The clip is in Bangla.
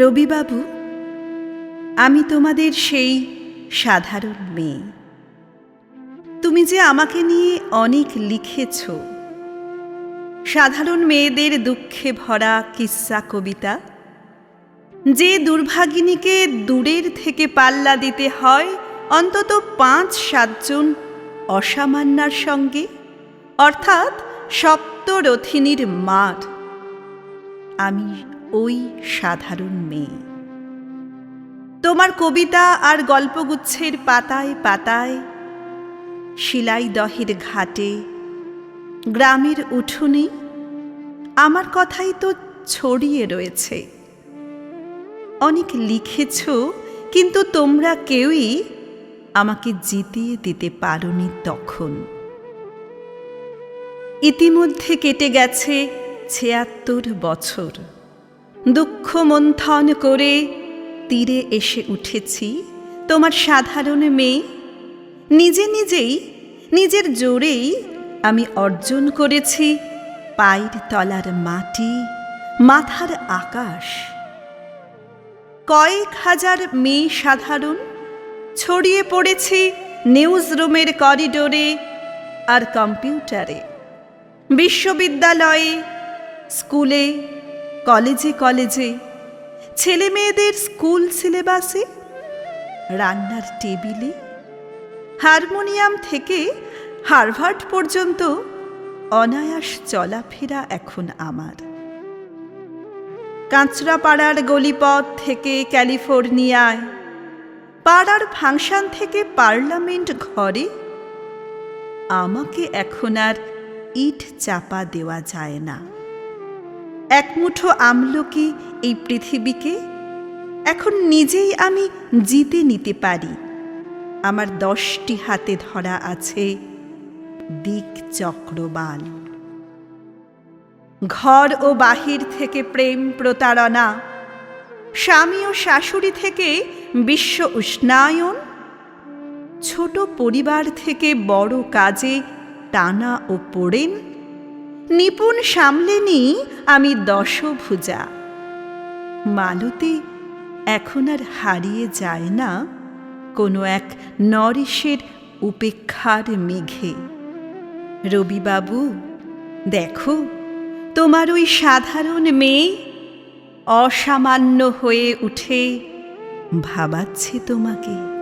রবিবাবু, আমি তোমাদের সেই সাধারণ মেয়ে। তুমি যে আমাকে নিয়ে অনেক লিখেছ, সাধারণ মেয়েদের দুঃখে ভরা কিস্সা কবিতা, যে দুর্ভাগিনীকে দূরের থেকে পাল্লা দিতে হয় অন্তত পাঁচ সাতজন অসামান্যার সঙ্গে, অর্থাৎ সপ্তরথিনীর মার। আমি ওই সাধারণ মেয়ে। তোমার কবিতা আর গল্পগুচ্ছের পাতায় পাতায়, শিলাইদহের ঘাটে, গ্রামের উঠোনে আমার কথাই তো ছড়িয়ে রয়েছে। অনেক লিখেছ, কিন্তু তোমরা কেউই আমাকে জিতিয়ে দিতে পারোনি তখন। ইতিমধ্যে কেটে গেছে ছিয়াত্তর বছর। দুঃখ মন্থন করে তীরে এসে উঠেছি, তোমার সাধারণ মেয়ে। নিজে নিজেই, নিজের জোরেই আমি অর্জন করেছি পায়ের তলার মাটি, মাথার আকাশ। কয়েক হাজার মেয়ে সাধারণ, ছড়িয়ে পড়েছি নিউজ রুমের করিডোরে আর কম্পিউটারে। বিশ্ববিদ্যালয়ে, স্কুলে কলেজে কলেজে। ছেলে মেয়েদের স্কুল সিলেবাসে, রান্নার টেবিলে, হারমোনিয়াম থেকে হারভার্ড পর্যন্ত অনায়াস চলাফেরা এখন আমার। কাঁচরাপাড়ার গলিপথ থেকে ক্যালিফোর্নিয়ায়, পাড়ার ফাংশন থেকে পার্লামেন্ট ঘরে, আমাকে এখন আর ইট চাপা দেওয়া যায় না। এক মুঠো আমলকি এই পৃথিবীকে? এখন নিজেই আমি জিতে নিতে পারি। আমার দশটি হাতে ধরা আছে দিক চক্রবাল ঘর ও বাহির থেকে প্রেম প্রতারণা, স্বামী ও শাশুড়ি থেকে বিশ্ব উষ্ণায়ন, ছোট পরিবার থেকে বড় কাজে টানা ও পড়েন, নিপুণ সামলে নিই আমি দশভুজা। মালতী এখন আর হারিয়ে যায় না কোনো এক নরেশের উপেক্ষার মেঘে। রবিবাবু, দেখো, তোমার ওই সাধারণ মেয়ে অসামান্য হয়ে উঠে ভাবাচ্ছে তোমাকে।